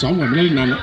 สองวันไม่ได้นานแล้ว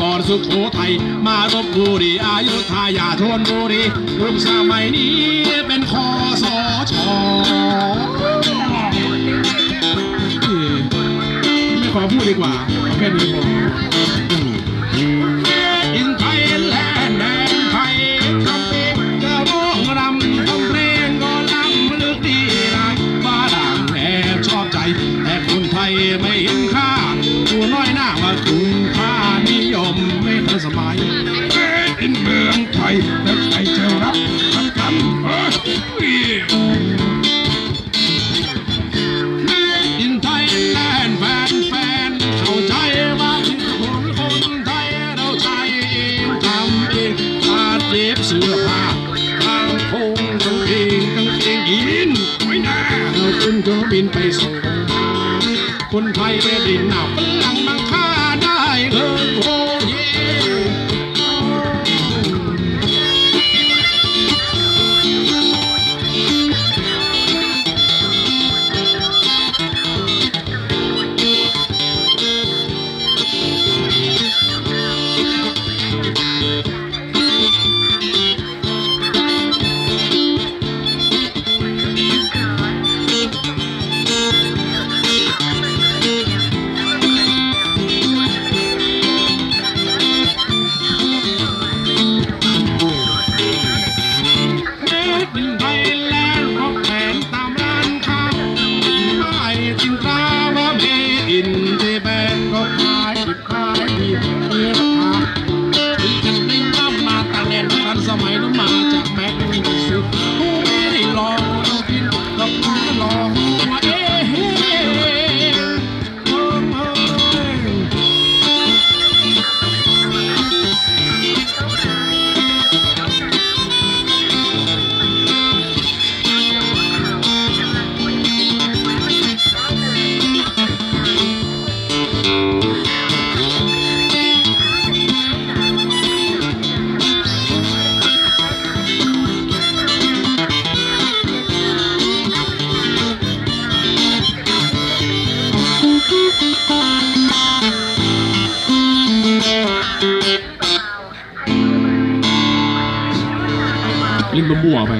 ก่อนสุโขทัยมารบบุรีอายุทายาธนบุรีรุ่นสมัยนี้เป็นคอสชไม่ขอพูดดีกว่าแค่นี้พออืมอินไทยแลนด์แดนไทยคำเพลงจะร้องรำทำเพลงก็ลำลึกดีนะบ้าด่างแอบชอบใจ แต่คนไทยไม่ เป็นเมืองไทยแล้วใครจะรับรับกันเอ้ยอินไทยแลนด์แฟนแฟนเข้าใจว่าที่คนคนไทยเราใช้เองทำเองตัดเย็บเสื้อผ้าทางคงกางเกงกางเกงยีนไม่น่าเราขึ้นเครื่องบินไปส่งคนไทยได้ดินหนับ ลิ้นบัวๆไป